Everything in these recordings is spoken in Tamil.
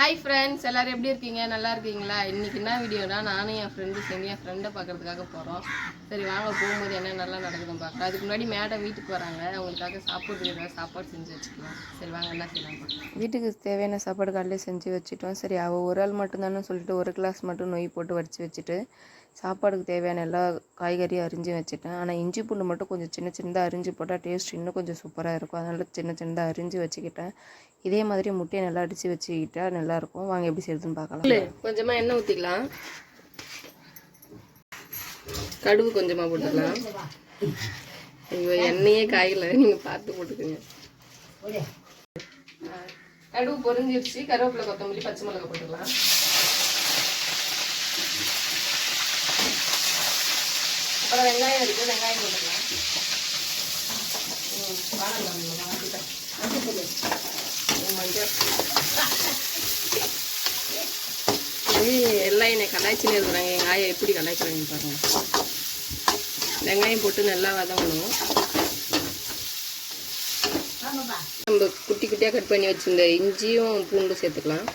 ஹாய் ஃப்ரெண்ட்ஸ் எல்லோரும் எப்படி இருக்கீங்க? நல்லா இருக்கீங்களா? இன்றைக்கி என்ன வீடியோனா நானும் என் ஃப்ரெண்டு சேர்ந்து என் ஃப்ரெண்டை பார்க்குறதுக்காக போகிறோம் சரி வாங்க போகும்போது என்ன நல்லா நடக்குதுன்னு பார்க்குறோம் அதுக்கு முன்னாடி மேடம் வீட்டுக்கு வராங்க. அவங்களுக்காக சாப்பாடு ஏதாவது சாப்பாடு செஞ்சு வச்சுக்கலாம். சரி வாங்க என்ன செய்யலாம் வீட்டுக்கு தேவையான சாப்பாடு காலையில் செஞ்சு வச்சுட்டோம். சரி அவள் ஒரு ஆள் மட்டும்தானே சொல்லிட்டு ஒரு கிளாஸ் மட்டும் நொய் போட்டு வடித்து வச்சுட்டு சாப்பாடுக்கு தேவையான எல்லா காய்கறியும் அரிஞ்சு வச்சுட்டேன். ஆனால் இஞ்சி பூண்டு மட்டும் கொஞ்சம் சின்ன சின்னதாக அரிஞ்சு போட்டால் டேஸ்ட் இன்னும் கொஞ்சம் சூப்பராக இருக்கும். அதனால சின்ன சின்னதாக அரிஞ்சு வச்சுக்கிட்டேன். இதே மாதிரி முட்டையை நல்லா அடித்து வச்சுக்கிட்டா நல்லாயிருக்கும் வாங்க எப்படி செய்யுதுன்னு பார்க்கலாம். கொஞ்சமாக எண்ணெய் ஊற்றிக்கலாம் கடுகு கொஞ்சமாக போட்டுக்கலாம். ஐயோ எண்ணெயே காயல. நீங்கள் பார்த்து போட்டுக்கோங்க. கடுகு பொறிஞ்சிருச்சு கருவேப்பிலை கொத்தமல்லி பச்சை மிளகா போட்டுக்கலாம். அப்புறம் வெங்காயம் இருக்கு வெங்காயம் போட்டுக்கலாம். ம், மஞ்சள். எல்லாம் என்னை கலாய்ச்சினே இருக்கிறாங்க. எங்கள் ஆயா எப்படி கலாய்க்கிறாங்க பாருங்க. வெங்காயம் போட்டு நல்லா வதங்கணும். நம்ம குட்டி குட்டியாக கட் பண்ணி வச்சிருந்த இஞ்சியும் பூண்டும் சேர்த்துக்கலாம்.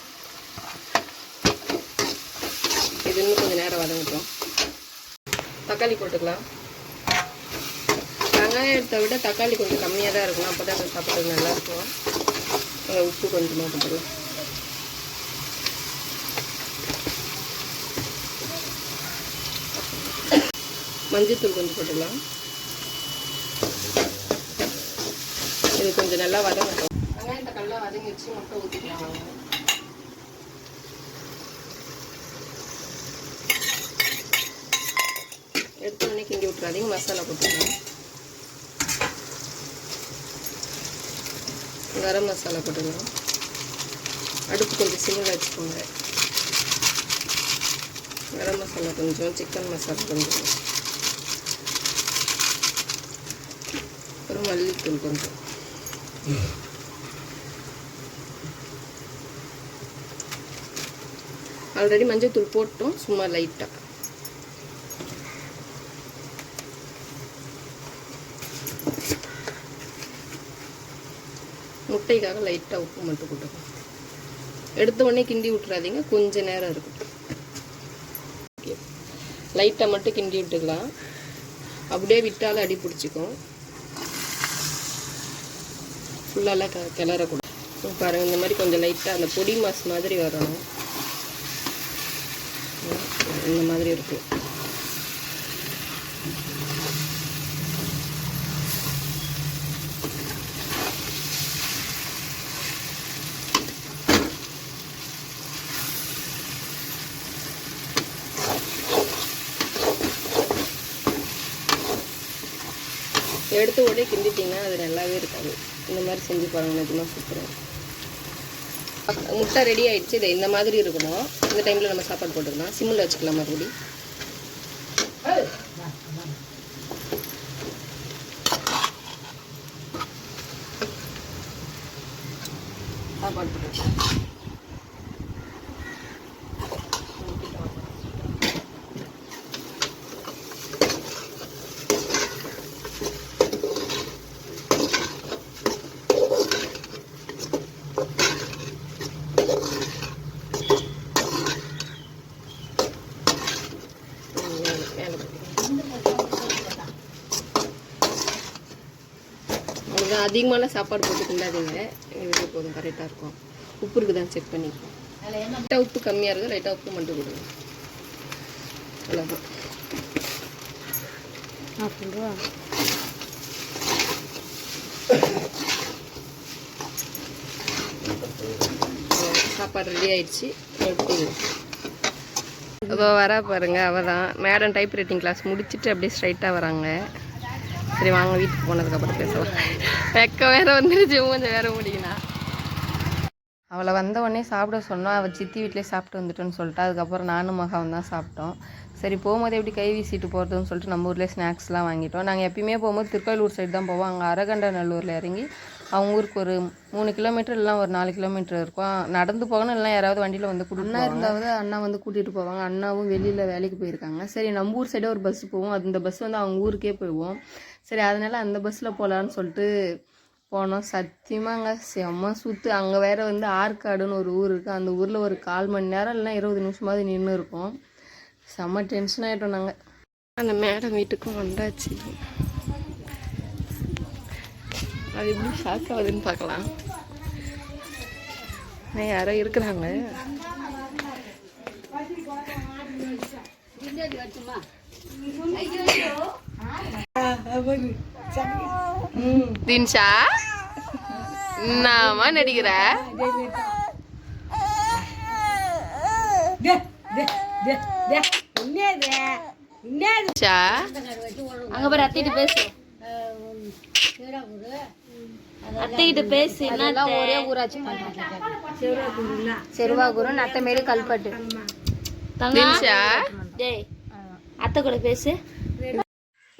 இது இன்னும் கொஞ்சம் நேரம் வதங்கட்டும். தக்காளி போட்டுக்கலாம் வெங்காயத்தை விட தக்காளி கொஞ்சம் கம்மியாக தான் இருக்கணும். அப்போ தான் சாப்பிட்றது நல்லாயிருக்கும் அங்கே உப்பு கொஞ்சமாக போட்டுக்கலாம். மஞ்சத்தூள் கொஞ்சம் போட்டுக்கலாம். இது கொஞ்சம் நல்லா வதங்கட்டும். வெங்காயத்தை நல்லா வதங்கி வச்சு முட்டை ஊற்றிக்கலாம் வாங்க எடுத்த உடனே மசாலா போட்டுக்கலாம். கரம் மசாலா போட்டுக்கலாம். அடுப்பு கொஞ்சம் சிம்மில் வச்சுக்கோங்க. கரம் மசாலா கொஞ்சம் சிக்கன் மசாலா கொஞ்சம். அப்புறம் மல்லித்தூள் கொஞ்சம். ஆல்ரெடி மஞ்சள் தூள் போட்டோம். சும்மா லைட்டாக முட்டைக்காக லைட்டாக உப்பு மட்டும் போட்டுக்கலாம் எடுத்த உடனே கிண்டி விட்டுறாதீங்க கொஞ்ச நேரம் இருக்கட்டும் லைட்டாக மட்டும் கிண்டி விட்டுக்கலாம். அப்படியே விட்டாலும் அடி பிடிச்சிக்கும். ஃபுல்லாலாம் க கிளறக்கூடாது. பாருங்கள் இந்த மாதிரி கொஞ்சம் லைட்டாக அந்த பொடி மாஸ் மாதிரி வரணும். இந்த மாதிரி இருக்கும். எடுத்து உடனே கிண்டிட்டிங்கன்னா அது நல்லாவே இருக்காது. இந்த மாதிரி செஞ்சு பாருங்க நிஜமாக சூப்பராக முட்டை ரெடி ஆகிடுச்சு இதை இந்த மாதிரி இருக்கணும். இந்த டைமில் நம்ம சாப்பாடு போட்டுக்கலாம். சிம்மில் வச்சுக்கலாம் மறுபடி சாப்பாடு போட்டுக்கலாம் ம், மேலே மேலே போட்டுக்கலாம். அவ்வளோதான் அதிகமான சாப்பாடு போட்டு கிண்டாதீங்க. இதுவே போதும் கரெக்டாக இருக்கும். உப்பு இருக்குதான்னு செக் பண்ணிக்கலாம் லைட்டாக உப்பு கம்மியாக இருக்குது லைட்டாக உப்பு மட்டும் கொடுங்க அவ்வளோதான் அப்படிங்களா. சாப்பாடு ரெடி ஆயிடுச்சு. எடுத்துக்கலாம் அதோ வரா பாருங்க அவ தான் மேடம் டைப் ரைட்டிங் கிளாஸ் முடிச்சுட்டு அப்படியே ஸ்ட்ரைட்டாக வராங்க. சரி வாங்க வீட்டுக்கு போனதுக்கப்புறம் பேசலாம். வெக்க வேற வந்துருச்சு கொஞ்சம் வேற முடியுங்களா அவளை வந்த உடனே சாப்பிட சொன்னோம் அவள் சித்தி வீட்டிலே சாப்பிட்டு வந்துட்டோன்னு சொல்லிட்டு. அதுக்கப்புறம் நானும் மகாவும் தான் சாப்பிட்டோம். சரி போகும்போது எப்படி கை வீசிட்டு போகிறதுன்னு சொல்லிட்டு நம்ம ஊர்லேயே ஸ்நாக்ஸ்லாம் வாங்கிட்டோம். நாங்கள் எப்பயுமே போகும்போது திருக்கோயிலூர் சைடு தான் போவோம். அங்கே அரகண்ட நல்லூரில் இறங்கி அவங்க ஊருக்கு ஒரு மூணு கிலோமீட்டர் இல்லைனா ஒரு நாலு கிலோமீட்டர் இருக்கும். நடந்து போகணும் இல்லைனா யாராவது வண்டியில் வந்து கூட்டிட்டு அண்ணா இருந்தாவது அண்ணா வந்து கூட்டிகிட்டு போவாங்க. அண்ணாவும் வெளியில் வேலைக்கு போயிருக்காங்க. சரி நம்ம ஊர் சைடே ஒரு பஸ் போவோம். அது இந்த பஸ் வந்து அவங்க ஊருக்கே போயிடுவோம். சரி அதனால அந்த பஸ்ஸில் போகலான்னு சொல்லிட்டு போனோம். சத்தியமாங்க செம்ம சுத்து. அங்கே வேற வந்து ஆற்காடுன்னு ஒரு ஊர் இருக்குது அந்த ஊரில் ஒரு கால் மணி நேரம் இல்லைன்னா இருபது நிமிஷமாவது நின்று இருக்கோம் செம்ம டென்ஷன் ஆகிட்டோம் நாங்கள் அந்த மேடம் வீட்டுக்கும் வந்தாச்சு. அது எப்படி ஷாக் ஆகுதுன்னு பார்க்கலாம். நான் யாரோ இருக்கிறாங்க தின்ஷா என்னம்மா நடிக்கிற? தின்ஷா அங்க பாரு அத்தைகிட்ட பேசு. அத்தைகிட்ட பேசு என்ன ஒரே ஊராட்சி செருவாகுரம் அத்தைமேடு கல்பட்டு தின்ஷா டேய் அத்தை கூட பேசு.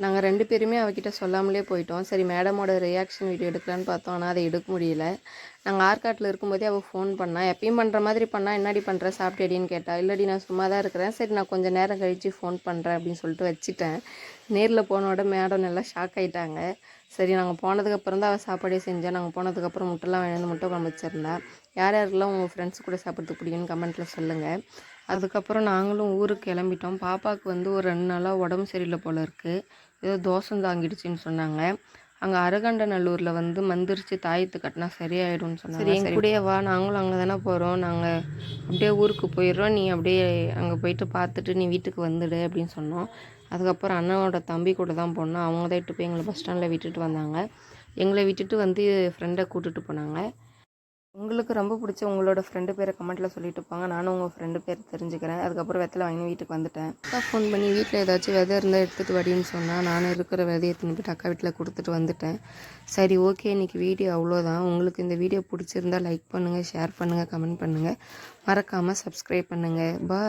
நாங்கள் ரெண்டு பேருமே அவகிட்ட சொல்லாமலே போயிட்டோம். சரி மேடமோட ரியாக்ஷன் வீடியோ எடுக்கலான்னு பார்த்தோம். ஆனால் அதை எடுக்க முடியல. நாங்கள் ஆற்காட்டில் இருக்கும்போதே அவள் ஃபோன் பண்ணா. எப்பயும் பண்ணுற மாதிரி பண்ணால் என்னடி பண்ணுற சாப்பிட்டேடின்னு கேட்டா. இல்லடி நான் சும்மா தான் இருக்கிறேன். சரி நான் கொஞ்சம் நேரம் கழித்து ஃபோன் பண்ணுறேன் அப்படின்னு சொல்லிட்டு வச்சுட்டேன். நேரில் போனோட மேடம் நல்லா ஷாக் ஆகிட்டாங்க சரி நாங்கள் போனதுக்கப்புறம் தான் அவள் சாப்பாடே செஞ்சேன் நாங்கள் போனதுக்கப்புறம் முட்டைலாம் வாங்கி வந்து முட்டை குழம்பு வச்சிருந்தா. யார் யாரெல்லாம் உங்கள் ஃப்ரெண்ட்ஸ் கூட சாப்பிட்றதுக்கு பிடிக்குன்னு கமெண்ட்டில் சொல்லுங்கள் அதுக்கப்புறம் நாங்களும் ஊருக்கு கிளம்பிட்டோம். பாப்பாவுக்கு வந்து ஒரு ரெண்டு நாளாக உடம்பு சரியில்லை போல இருக்குது ஏதோ தோசம் தாங்கிடுச்சின்னு சொன்னாங்க. அங்கே அரகண்டநல்லூரில் வந்து மந்திரிச்சு தாயத்து கட்டினா சரியாயிடும்னு சொன்னாங்க. சரி என் கூடயே வா நாங்களும் அங்கே தானே போகிறோம் நாங்கள் அப்படியே ஊருக்கு போயிடுறோம். நீ அப்படியே அங்கே போயிட்டு பார்த்துட்டு நீ வீட்டுக்கு வந்துடு அப்படின்னு சொன்னோம். அதுக்கப்புறம் அண்ணனோட தம்பி கூட தான் போனோம். அவங்க தான் இட்டு போய் எங்களை பஸ் ஸ்டாண்டில் விட்டுட்டு வந்தாங்க. எங்களை விட்டுட்டு வந்து ஃப்ரெண்டை கூட்டிட்டு போனாங்க. உங்களுக்கு ரொம்ப பிடிச்ச உங்களோட ஃப்ரெண்டு பேரை கமெண்ட்டில் சொல்லிட்டு போங்க. நானும் உங்கள் ஃப்ரெண்டு பேர் தெரிஞ்சுக்கிறேன். அதுக்கப்புறம் வெத்தலை வாங்கி வீட்டுக்கு வந்துட்டேன். அக்கா ஃபோன் பண்ணி வீட்டில் ஏதாச்சும் விதை இருந்தால் எடுத்துகிட்டு வடின்னு சொன்னால் நானும் இருக்கிற விதையை தின்னு போயிட்டு அக்கா வீட்டில் கொடுத்துட்டு வந்துட்டேன். சரி ஓகே இன்னைக்கு வீடியோ அவ்வளோதான் உங்களுக்கு இந்த வீடியோ பிடிச்சிருந்தா லைக் பண்ணுங்கள் ஷேர் பண்ணுங்கள் கமெண்ட் பண்ணுங்கள் மறக்காமல் சப்ஸ்கிரைப் பண்ணுங்கள் பா